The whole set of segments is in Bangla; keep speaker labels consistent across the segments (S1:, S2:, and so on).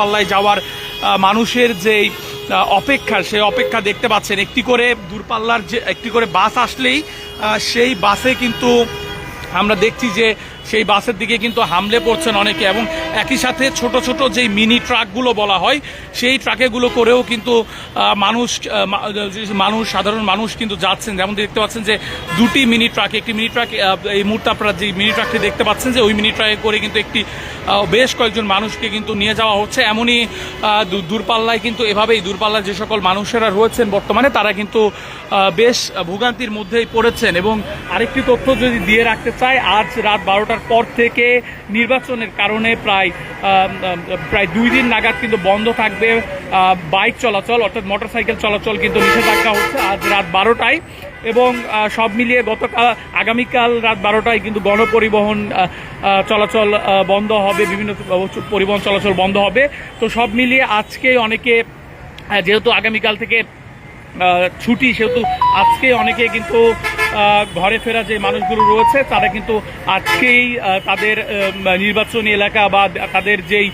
S1: পাল্লায় যাওয়ার মানুষের যে অপেক্ষা, সেই অপেক্ষা দেখতে পাচ্ছেন। একটি করে দূরপাল্লার যে, একটি করে বাস আসলেই সেই বাসে কিন্তু আমরা দেখছি যে সেই বাসের দিকে কিন্তু হামলে পড়ছেন অনেকে এবং একই সাথে ছোট ছোট যেই মিনি ট্রাকগুলো বলা হয়, সেই ট্রাকেগুলো করেও কিন্তু মানুষ মানুষ, সাধারণ মানুষ কিন্তু যাচ্ছেন। যেমন দেখতে পাচ্ছেন যে দুটি মিনি ট্রাক, একটি মিনি ট্রাক এই মুহূর্তে আপনারা যে মিনি ট্রাকটি দেখতে পাচ্ছেন যে ওই মিনি ট্রাকে করে কিন্তু একটি বেশ কয়েকজন মানুষকে কিন্তু নিয়ে যাওয়া হচ্ছে। এমনই দূরপাল্লায় কিন্তু এভাবেই দূরপাল্লার যে সকল মানুষেরা রয়েছেন বর্তমানে, তারা কিন্তু বেশ ভোগান্তির মধ্যেই পড়েছেন। এবং আরেকটি তথ্য যদি দিয়ে রাখতে চাই, আজ রাত বারোটার পর থেকে নির্বাচনের কারণে প্রায় প্রায় দুই দিন নাগাদ কিন্তু বন্ধ থাকবে বাইক চলাচল, অর্থাৎ মোটরসাইকেল চলাচল কিন্তু নিষেধাজ্ঞা হচ্ছে আজ রাত বারোটায় এবং সব মিলিয়ে গতকাল, আগামীকাল রাত বারোটায় কিন্তু গণপরিবহন চলাচল বন্ধ হবে, বিভিন্ন পরিবহন চলাচল বন্ধ হবে। তো সব মিলিয়ে আজকে অনেকে যেহেতু আগামীকাল থেকে ছুটি, সেহেতু আজকে অনেকে কিন্তু ঘরে ফেরা যে মানুষগুলো রয়েছে তারা কিন্তু আজকেই তাদের নির্বাচনী এলাকা বা তাদের যেই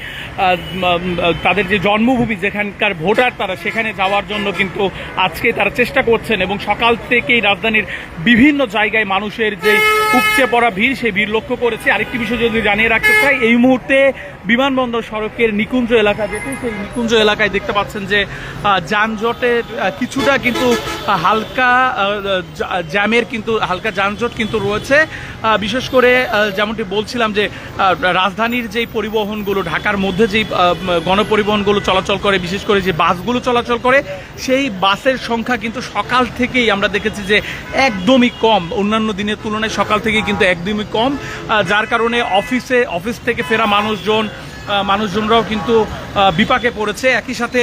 S1: তাদের যে জন্মভূমি যেখানকার ভোটার তারা সেখানে যাওয়ার জন্য কিন্তু আজকে তারা চেষ্টা করছেন এবং সকাল থেকেই রাজধানীর বিভিন্ন জায়গায় মানুষের যে উপচে পড়া ভিড়, সেই ভিড় লক্ষ্য করেছে। আরেকটি বিষয় যদি জানিয়ে রাখতে চাই, এই মুহূর্তে বিমানবন্দর সড়কের নিকুঞ্জ এলাকা যেটি, সেই নিকুঞ্জ এলাকায় দেখতে পাচ্ছেন যে যানজটের কিছুটা কিন্তু হালকা জ্যামের কিন্তু, হালকা যানজট কিন্তু রয়েছে। বিশেষ করে যেমনটি বলছিলাম যে রাজধানীর যেই পরিবহনগুলো ঢাকার মধ্যে যেই যে গণপরিবহনগুলো চলাচল করে, বিশেষ করে যে বাসগুলো চলাচল করে, সেই বাসের সংখ্যা কিন্তু সকাল থেকেই আমরা দেখেছি যে একদমই কম। অন্যান্য দিনের তুলনায় সকাল থেকেই কিন্তু একদমই কম। যার কারণে অফিসে, অফিস থেকে ফেরা মানুষজন মানুষজনরাও কিন্তু বিপাকে পড়েছে। একই সাথে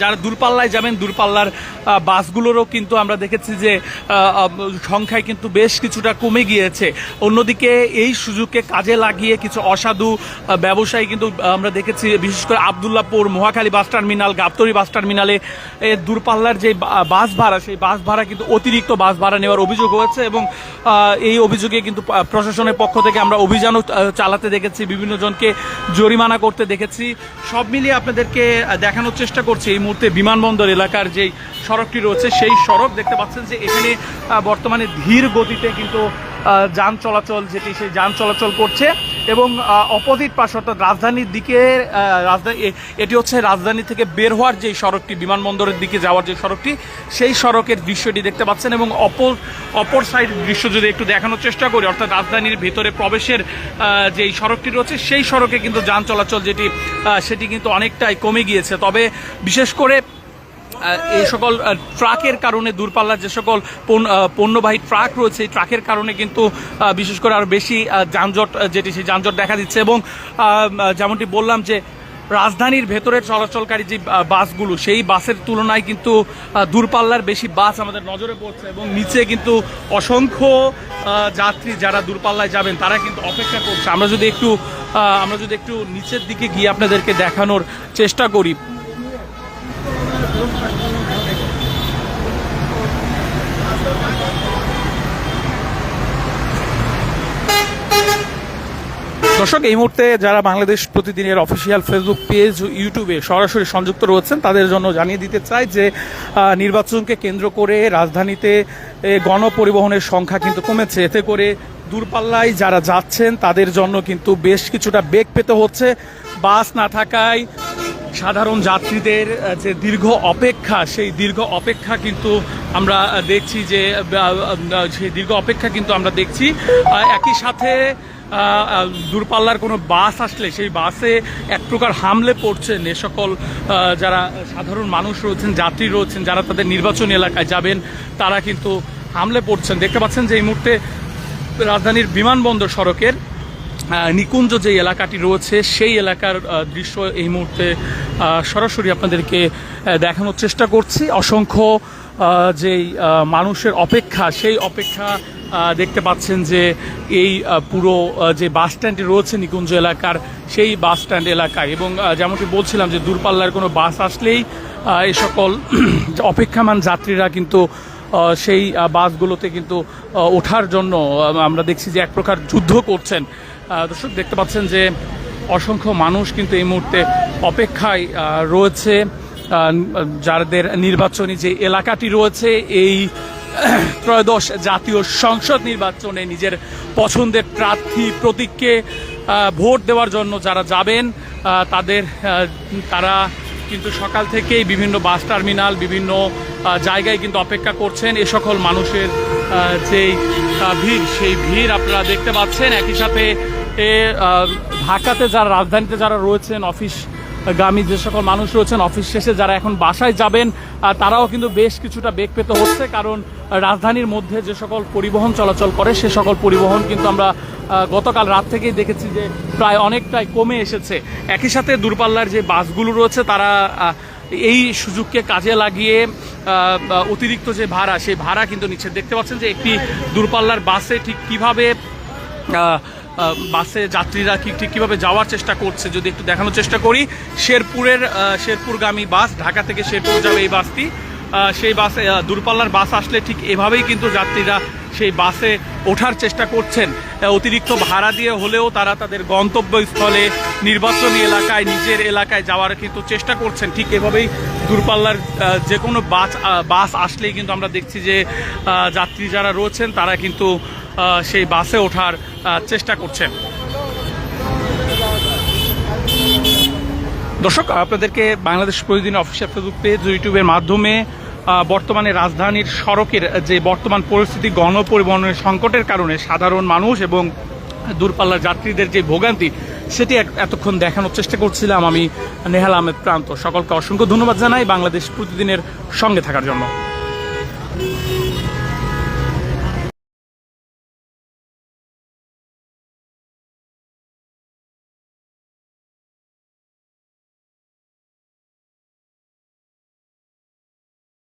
S1: যারা দূরপাল্লায় যাবেন, দূরপাল্লার বাসগুলোরও কিন্তু আমরা দেখেছি যে সংখ্যায় কিন্তু বেশ কিছুটা কমে গিয়েছে। অন্যদিকে এই সুযোগকে কাজে লাগিয়ে কিছু অসাধু ব্যবসায়ী কিন্তু আমরা দেখেছি, বিশেষ করে Abdullahpur Mohakhali bus terminal Gabtoli bus টার্মিনালে দূরপাল্লার যে বাস ভাড়া, সেই বাস ভাড়া কিন্তু অতিরিক্ত বাস ভাড়া নেওয়ার অভিযোগ হয়েছে এবং এই অভিযোগে কিন্তু প্রশাসনের পক্ষ থেকে আমরা অভিযানও চালাতে দেখেছি, বিভিন্ন জনকে জরিমানা করতে দেখেছি। সব মিলিয়ে আপনাদেরকে দেখানোর চেষ্টা করছি এই মুহূর্তে বিমানবন্দর এলাকার যেই সড়কটি রয়েছে, সেই সড়ক দেখতে পাচ্ছেন যে এখানে বর্তমানে ধীর গতিতে কিন্তু যান চলাচল, যেটি সেই যান চলাচল করছে। এবং অপোজিট পাশ অর্থাৎ রাজধানীর দিকে রাজধানী এটি হচ্ছে রাজধানী থেকে বের হওয়ার যে সড়কটি, বিমানবন্দরের দিকে যাওয়ার যে সড়কটি, সেই সড়কের দৃশ্যটি দেখতে পাচ্ছেন এবং অপর অপর সাইড দৃশ্য যদি একটু দেখানোর চেষ্টা করি, অর্থাৎ রাজধানীর ভেতরে প্রবেশের যেই সড়কটি রয়েছে, সেই সড়কে কিন্তু যান চলাচল যেটি সেটি কিন্তু অনেকটাই কমে গিয়েছে। তবে বিশেষ করে এই সকল ট্রাকের কারণে দূরপাল্লার যে সকল পণ্য- পণ্যবাহী ট্রাক রয়েছে, এই ট্রাকের কারণে কিন্তু বিশেষ করে আরও বেশি যানজট যেটি সেই যানজট দেখা দিচ্ছে এবং যেমনটি বললাম যে রাজধানীর ভেতরে চলাচলকারী যে বাসগুলো, সেই বাসের তুলনায় কিন্তু দূরপাল্লার বেশি বাস আমাদের নজরে পড়ছে এবং নিচে কিন্তু অসংখ্য যাত্রী যারা দূরপাল্লায় যাবেন, তারা কিন্তু অপেক্ষা করছে। আমরা যদি একটু আমরা যদি একটু নিচের দিকে গিয়ে আপনাদেরকে দেখানোর চেষ্টা করি। দর্শক, এই মুহূর্তে যারা বাংলাদেশ প্রতিদিনের অফিসিয়াল ফেসবুক পেজ ইউটিউবে সরাসরি সংযুক্ত রয়েছেন, তাদের জন্য জানিয়ে দিতে চাই যে নির্বাচনকে কেন্দ্র করে রাজধানীতে গণপরিবহনের সংখ্যা কিন্তু কমেছে। এতে করে দূরপাল্লায় যারা যাচ্ছেন, তাদের জন্য কিন্তু বেশ কিছুটা বেগ পেতে হচ্ছে। বাস না থাকায় সাধারণ যাত্রীদের যে দীর্ঘ অপেক্ষা, সেই দীর্ঘ অপেক্ষা কিন্তু আমরা দেখছি যে সেই দীর্ঘ অপেক্ষা কিন্তু আমরা দেখছি। একই সাথে দূরপাল্লার কোনো বাস আসলে সেই বাসে এক প্রকার হামলে পড়ছেন এ সকল যারা সাধারণ মানুষ রয়েছেন, যাত্রী রয়েছেন, যারা তাদের নির্বাচনী এলাকায় যাবেন, তারা কিন্তু হামলে পড়ছেন। দেখতে পাচ্ছেন যে এই মুহূর্তে রাজধানীর বিমানবন্দর সড়কের নিকুঞ্জ যে এলাকাটি রয়েছে, সেই এলাকার দৃশ্য এই মুহূর্তে সরাসরি আপনাদেরকে দেখানোর চেষ্টা করছি। অসংখ্য যেই মানুষের অপেক্ষা, সেই অপেক্ষা দেখতে পাচ্ছেন যে এই পুরো যে বাস স্ট্যান্ডটি রয়েছে নিকুঞ্জ এলাকার, সেই বাস স্ট্যান্ড এলাকায় এবং যেমনটি বলছিলাম যে দূরপাল্লার কোনো বাস আসলেই এই সকল, অপেক্ষামান যাত্রীরা কিন্তু সেই বাসগুলোতে কিন্তু ওঠার জন্য আমরা দেখছি যে এক প্রকার যুদ্ধ করছেন। দর্শক, দেখতে পাচ্ছেন যে অসংখ্য মানুষ কিন্তু এই মুহূর্তে অপেক্ষায় রয়েছে। যাদের নির্বাচনী যে এলাকাটি রয়েছে, এই ত্রয়োদশ জাতীয় সংসদ নির্বাচনে নিজের পছন্দের প্রার্থী প্রতীককে ভোট দেওয়ার জন্য যারা যাবেন তাদের তারা কিন্তু সকাল থেকেই বিভিন্ন বাস টার্মিনাল, বিভিন্ন জায়গায় কিন্তু অপেক্ষা করছেন। এ সকল মানুষের যেই ভিড়, সেই ভিড় আপনারা দেখতে পাচ্ছেন। একই সাথে ঢাকাতে যারা রাজধানীতে যারা রয়েছেন, অফিস গামী যে সকল মানুষ রয়েছেন, অফিস শেষে যারা এখন বাসায় যাবেন তারাও কিন্তু বেশ কিছুটা বেগ পেতে হচ্ছে, কারণ রাজধানীর মধ্যে যে সকল পরিবহন চলাচল করে, সে সকল পরিবহন কিন্তু আমরা গতকাল রাত থেকেই দেখেছি যে প্রায় অনেকটাই কমে এসেছে। একই সাথে দূরপাল্লার যে বাসগুলো রয়েছে, তারা এই সুযোগকে কাজে লাগিয়ে অতিরিক্ত যে ভাড়া, সেই ভাড়া কিন্তু নিচ্ছে। দেখতে পাচ্ছেন যে একটি দূরপাল্লার বাসে ঠিক কীভাবে বাসে যাত্রীরা কি ঠিক কীভাবে যাওয়ার চেষ্টা করছে? যদি একটু দেখানোর চেষ্টা করি, শেরপুরের শেরপুরগামী বাস, ঢাকা থেকে শেরপুর যাবে এই বাসটি। সেই বাসে দূরপাল্লার বাস আসলে ঠিক এভাবেই কিন্তু যাত্রীরা সেই বাসে ওঠার চেষ্টা করছেন। অতিরিক্ত ভাড়া দিয়ে হলেও তারা তাদের গন্তব্যস্থলে, নির্বাচনী এলাকায়, নিজের এলাকায় যাওয়ার কিন্তু চেষ্টা করছেন। ঠিক এভাবেই দূরপাল্লার যে কোনো বাস বাস আসলেই কিন্তু আমরা দেখছি যে যাত্রী যারা রয়েছেন, তারা কিন্তু সেই বাসে ওঠার চেষ্টা করছেন। দর্শক, আপনাদেরকে বাংলাদেশ প্রতিদিন অফিসিয়াল ফেসবুক পেজ, ইউটিউবের মাধ্যমে বর্তমানে রাজধানীর সড়কের যে বর্তমান পরিস্থিতি, গণপরিবহনের সংকটের কারণে সাধারণ মানুষ এবং দূরপাল্লার যাত্রীদের যে ভোগান্তি, সেটি এতক্ষণ দেখানোর চেষ্টা করছিলাম আমি, নেহাল আহমেদ প্রান্ত। সকলকে অসংখ্য ধন্যবাদ জানাই বাংলাদেশ প্রতিদিনের সঙ্গে থাকার জন্য।